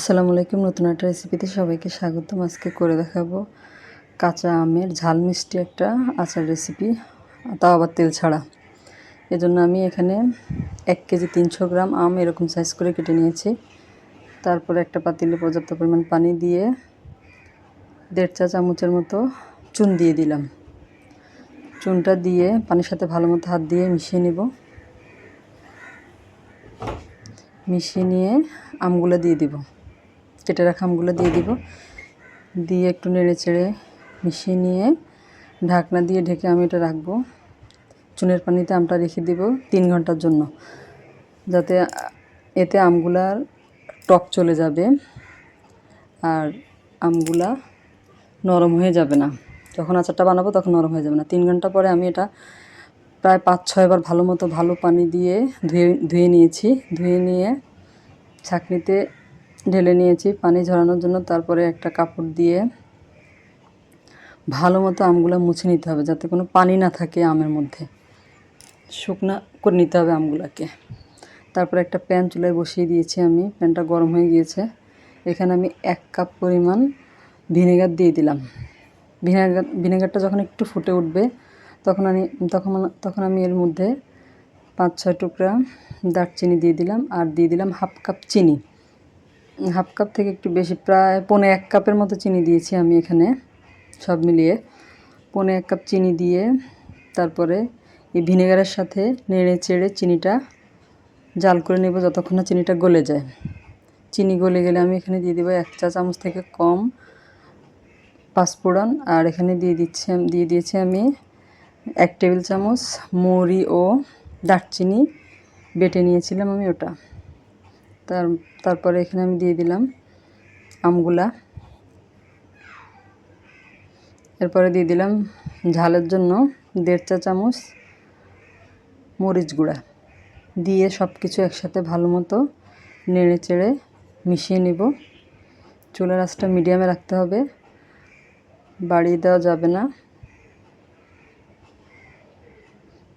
আসসালামু আলাইকুম। নতুন একটা রেসিপিতে সবাইকে স্বাগতম। আজকে করে দেখাবো কাঁচা আমের ঝাল মিষ্টি একটা আচার রেসিপি তাও আবার তেল ছাড়া। এজন্য আমি এখানে এক কেজি তিনশো গ্রাম আম এরকম সাইজ করে কেটে নিয়েছি। তারপরে একটা পাতিলে পর্যাপ্ত পরিমাণ পানি দিয়ে দেড় চা চামচের মতো চুন দিয়ে দিলাম। চুনটা দিয়ে পানির সাথে ভালো মতো হাত দিয়ে মিশিয়ে নেব। মিশিয়ে নিয়ে আমগুলো দিয়ে দিব। কেটে রাখা আমগুলো দিয়ে দিব। দিয়ে একটু নেড়ে চেড়ে মিশিয়ে নিয়ে ঢাকনা দিয়ে ঢেকে আমি এটা রাখব। চুনের পানিতে আমটা রেখে দিব তিন ঘণ্টার জন্য। যাতে এতে আমগুলার টক চলে যাবে আর আমগুলা নরম হয়ে যাবে না। যখন আচারটা বানাবো তখন নরম হয়ে যাবে না। তিন ঘণ্টা পরে আমি এটা প্রায় পাঁচ ছয়বার ভালো মতো ভালো পানি দিয়ে ধুয়ে ধুয়ে নিয়েছি। ধুয়ে নিয়ে ছাঁকনিতে ঢেলে নিয়েছি পানি ঝরানোর জন্য। তারপরে একটা কাপড় দিয়ে ভালো মতো আমগুলো মুছে নিতে হবে যাতে কোনো পানি না থাকে আমের মধ্যে। শুকনা করে নিতে হবে আমগুলোকে। তারপরে একটা প্যান চুলায় বসিয়ে দিয়েছি আমি। প্যানটা গরম হয়ে গিয়েছে। এখানে আমি এক কাপ পরিমাণ ভিনেগার দিয়ে দিলাম। ভিনেগার, ভিনেগারটা যখন একটু ফুটে উঠবে, তখন আমি, তখন তখন আমি এর মধ্যে পাঁচ ছয় টুকরা দারচিনি দিয়ে দিলাম। আর দিয়ে দিলাম হাফ কাপ চিনি। হাফ কাপ থেকে একটু বেশি, প্রায় পৌনে এক কাপের মতো চিনি দিয়েছি আমি এখানে, সব মিলিয়ে। পৌনে এক কাপ চিনি দিয়ে তারপরে এই ভিনেগারের সাথে নেড়ে চেড়ে চিনিটা জাল করে নেব যতক্ষণ না চিনিটা গলে যায়। চিনি গলে গেলে আমি এখানে দিয়ে দেবো এক চা চামচ থেকে কম পাঁচফোড়ন আর এখানে দিয়ে দিচ্ছি দিয়ে দিয়েছি আমি এক টেবিল চামচ মৌরি ও দারচিনি, বেটে নিয়েছিলাম আমি ওটা। তার, তারপরে এখানে আমি দিয়ে দিলাম আমগুলা। এরপরে দিয়ে দিলাম ঝালের জন্য দেড় চা চামচ মরিচ গুঁড়া। দিয়ে সব কিছু একসাথে ভালো মতো নেড়ে চেড়ে মিশিয়ে নিব। চুলার আঁচটা মিডিয়ামে রাখতে হবে। বাড়িয়ে দেওয়া যাবে না।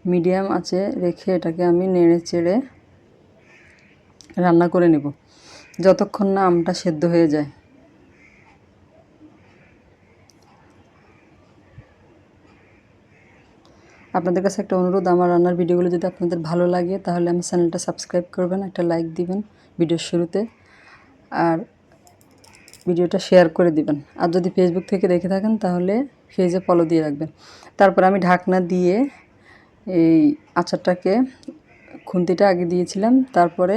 মিডিয়াম আছে রেখে এটাকে আমি নেড়ে চেড়ে রান্না করে নেব। যতক্ষণ না আমটা সেদ্ধ হয়ে যায়। আপনাদের কাছে একটা অনুরোধ, আমার রান্নার ভিডিওগুলো যদি আপনাদের ভালো লাগে, তাহলে আমার চ্যানেলটা সাবস্ক্রাইব করবেন, একটা লাইক দিবেন ভিডিওর শুরুতে, আর ভিডিওটা শেয়ার করে দিবেন। আর যদি ফেসবুক থেকে দেখে থাকেন, তাহলে পেজে ফলো দিয়ে রাখবেন। তারপর আমি ঢাকনা দিয়ে এই আচারটাকে খুন্তিটা আগে দিয়েছিলাম, তারপরে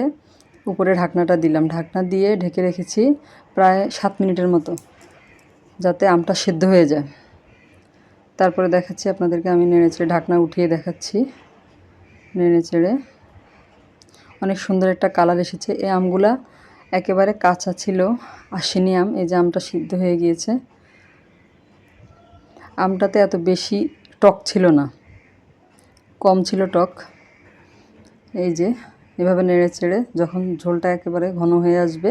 উপরে ঢাকনাটা দিলাম। ঢাকনা দিয়ে ঢেকে রেখেছি প্রায় সাত মিনিটের মতো, যাতে আমটা সেদ্ধ হয়ে যায়। তারপরে দেখাচ্ছি আপনাদেরকে, আমি নেড়ে চেড়ে ঢাকনা উঠিয়ে দেখাচ্ছি। নেড়ে চেড়ে অনেক সুন্দর একটা কালার এসেছে। এই আমগুলা একেবারে কাঁচা ছিল, আসেনি আম, এই যে আমটা সিদ্ধ হয়ে গিয়েছে। আমটাতে এত বেশি টক ছিল না, কম ছিল টক। এই যে এভাবে নেড়ে চেড়ে যখন ঝোলটা একেবারে ঘন হয়ে আসবে,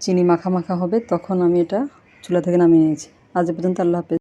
চিনি মাখা মাখা হবে, তখন আমি এটা চুলা থেকে নামিয়ে নিয়েছি। আজ পর্যন্ত আল্লাহ হাফেজ।